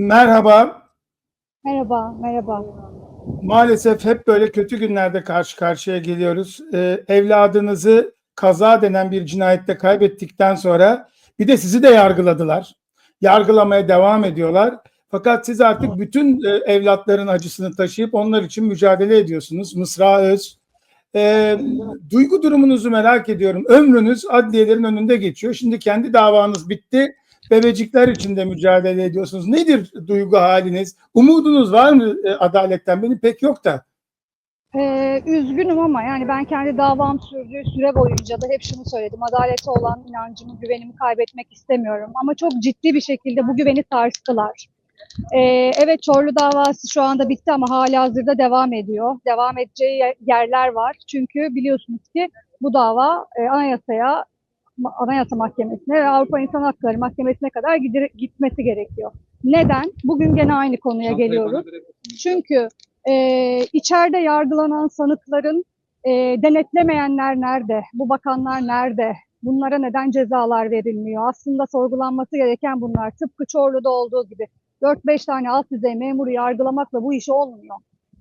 Merhaba. Merhaba, merhaba. Maalesef hep böyle kötü günlerde karşı karşıya geliyoruz. Ee, evladınızı kaza denen bir cinayette kaybettikten sonra bir de sizi de yargıladılar. Yargılamaya devam ediyorlar. Fakat siz artık bütün e, evlatların acısını taşıyıp onlar için mücadele ediyorsunuz. Mısra Öz. Ee, duygu durumunuzu merak ediyorum. Ömrünüz adliyelerin önünde geçiyor. Şimdi kendi davanız bitti. Bebecikler için de mücadele ediyorsunuz. Nedir duygu haliniz? Umudunuz var mı e, adaletten? Benim pek yok da. Ee, üzgünüm ama yani ben kendi davam sürdüğü süre boyunca da hep şunu söyledim. Adalete olan inancımı, güvenimi kaybetmek istemiyorum. Ama çok ciddi bir şekilde bu güveni sarstılar. Ee, evet Çorlu davası şu anda bitti ama hala hazırda devam ediyor. Devam edeceği yer- yerler var. Çünkü biliyorsunuz ki bu dava e, anayasaya, Anayasa Mahkemesi'ne ve Avrupa İnsan Hakları Mahkemesi'ne kadar gidir- gitmesi gerekiyor. Neden? Bugün gene aynı konuya geliyoruz. Çünkü e, içeride yargılanan sanıkların e, denetlemeyenler nerede? Bu bakanlar nerede? Bunlara neden cezalar verilmiyor? Aslında sorgulanması gereken bunlar. Tıpkı Çorlu'da olduğu gibi 4-5 tane alt düzey memuru yargılamakla bu iş olmuyor.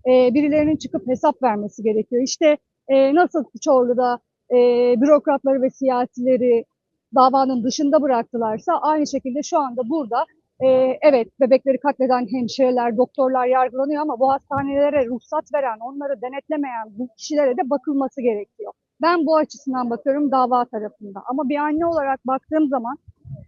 E, birilerinin çıkıp hesap vermesi gerekiyor. İşte e, nasıl Çorlu'da e, bürokratları ve siyasileri davanın dışında bıraktılarsa aynı şekilde şu anda burada ee, evet bebekleri katleden hemşireler, doktorlar yargılanıyor ama bu hastanelere ruhsat veren, onları denetlemeyen bu kişilere de bakılması gerekiyor. Ben bu açısından bakıyorum dava tarafında. Ama bir anne olarak baktığım zaman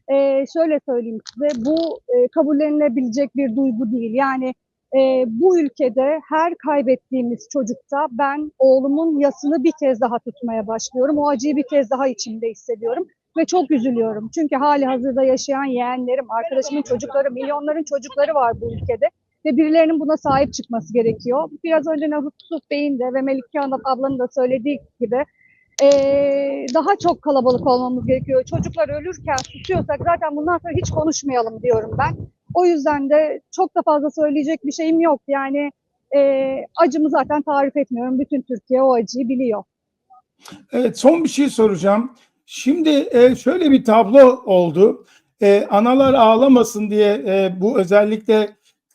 e, şöyle söyleyeyim size bu e, kabullenilebilecek bir duygu değil. Yani e, bu ülkede her kaybettiğimiz çocukta ben oğlumun yasını bir kez daha tutmaya başlıyorum. O acıyı bir kez daha içimde hissediyorum ve çok üzülüyorum. Çünkü hali hazırda yaşayan yeğenlerim, arkadaşımın çocukları, milyonların çocukları var bu ülkede ve birilerinin buna sahip çıkması gerekiyor. Biraz önce Nasuh Bey'in de ve Melike Hanım ablanın da söylediği gibi eee, daha çok kalabalık olmamız gerekiyor. Çocuklar ölürken susuyorsak zaten bundan sonra hiç konuşmayalım diyorum ben. O yüzden de çok da fazla söyleyecek bir şeyim yok. Yani eee, acımı zaten tarif etmiyorum. Bütün Türkiye o acıyı biliyor. Evet, son bir şey soracağım. Şimdi e, şöyle bir tablo oldu. E, analar ağlamasın diye e, bu özellikle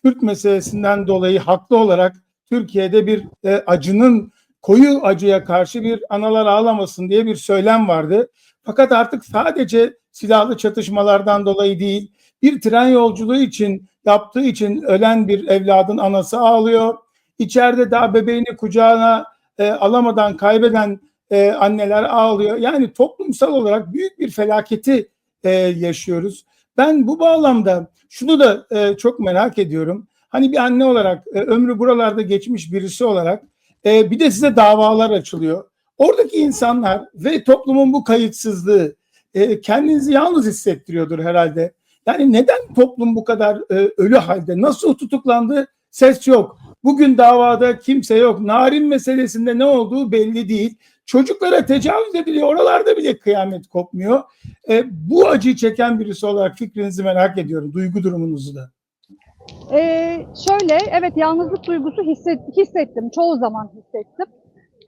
Kürt meselesinden dolayı haklı olarak Türkiye'de bir e, acının koyu acıya karşı bir analar ağlamasın diye bir söylem vardı. Fakat artık sadece silahlı çatışmalardan dolayı değil, bir tren yolculuğu için yaptığı için ölen bir evladın anası ağlıyor. İçeride daha bebeğini kucağına e, alamadan kaybeden e, anneler ağlıyor. Yani toplumsal olarak büyük bir felaketi e, yaşıyoruz. Ben bu bağlamda şunu da e, çok merak ediyorum. Hani bir anne olarak, e, ömrü buralarda geçmiş birisi olarak e, bir de size davalar açılıyor. Oradaki insanlar ve toplumun bu kayıtsızlığı e, kendinizi yalnız hissettiriyordur herhalde. Yani neden toplum bu kadar e, ölü halde? Nasıl tutuklandı? Ses yok. Bugün davada kimse yok. Narin meselesinde ne olduğu belli değil. Çocuklara tecavüz ediliyor. Oralarda bile kıyamet kopmuyor. E, bu acıyı çeken birisi olarak fikrinizi merak ediyorum. Duygu durumunuzu da. Ee, şöyle, evet yalnızlık duygusu hisset, hissettim. Çoğu zaman hissettim.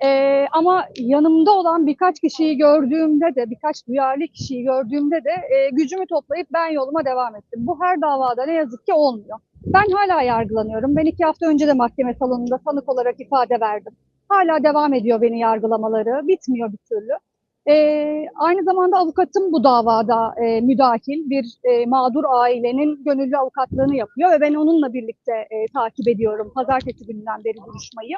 Ee, ama yanımda olan birkaç kişiyi gördüğümde de, birkaç duyarlı kişiyi gördüğümde de e, gücümü toplayıp ben yoluma devam ettim. Bu her davada ne yazık ki olmuyor. Ben hala yargılanıyorum. Ben iki hafta önce de mahkeme salonunda sanık olarak ifade verdim. Hala devam ediyor beni yargılamaları. Bitmiyor bir türlü. Ee, aynı zamanda avukatım bu davada e, müdahil bir e, mağdur ailenin gönüllü avukatlığını yapıyor ve ben onunla birlikte e, takip ediyorum pazartesi gününden beri duruşmayı.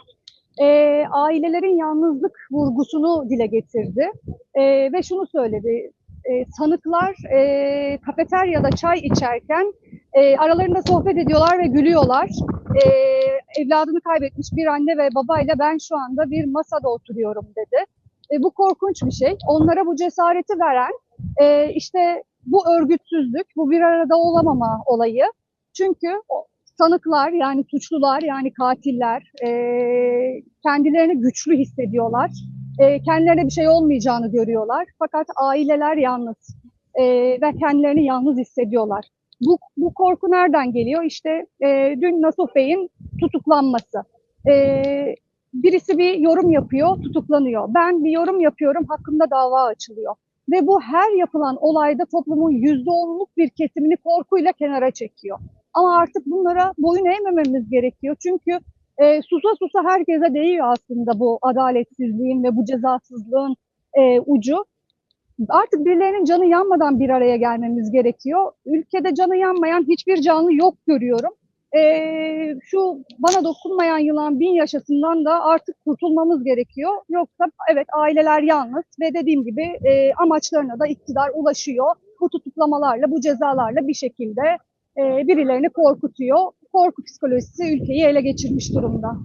E, ailelerin yalnızlık vurgusunu dile getirdi E, ve şunu söyledi. E, sanıklar e, kafeteryada çay içerken e, aralarında sohbet ediyorlar ve gülüyorlar. E, evladını kaybetmiş bir anne ve babayla ben şu anda bir masada oturuyorum dedi. E, bu korkunç bir şey. Onlara bu cesareti veren e, işte bu örgütsüzlük, bu bir arada olamama olayı. Çünkü sanıklar yani suçlular yani katiller e, kendilerini güçlü hissediyorlar. E, kendilerine bir şey olmayacağını görüyorlar. Fakat aileler yalnız e, ve kendilerini yalnız hissediyorlar. Bu, bu korku nereden geliyor? İşte e, dün Nasuh Bey'in tutuklanması. E, birisi bir yorum yapıyor, tutuklanıyor. Ben bir yorum yapıyorum, hakkında dava açılıyor. Ve bu her yapılan olayda toplumun yüzde onluk bir kesimini korkuyla kenara çekiyor. Ama artık bunlara boyun eğmememiz gerekiyor. Çünkü e, susa susa herkese değiyor aslında bu adaletsizliğin ve bu cezasızlığın e, ucu. Artık birilerinin canı yanmadan bir araya gelmemiz gerekiyor. Ülkede canı yanmayan hiçbir canlı yok görüyorum. Ee, şu bana dokunmayan yılan bin yaşasından da artık kurtulmamız gerekiyor. Yoksa evet aileler yalnız ve dediğim gibi e, amaçlarına da iktidar ulaşıyor. Bu tutuklamalarla, bu cezalarla bir şekilde e, birilerini korkutuyor. Korku psikolojisi ülkeyi ele geçirmiş durumda.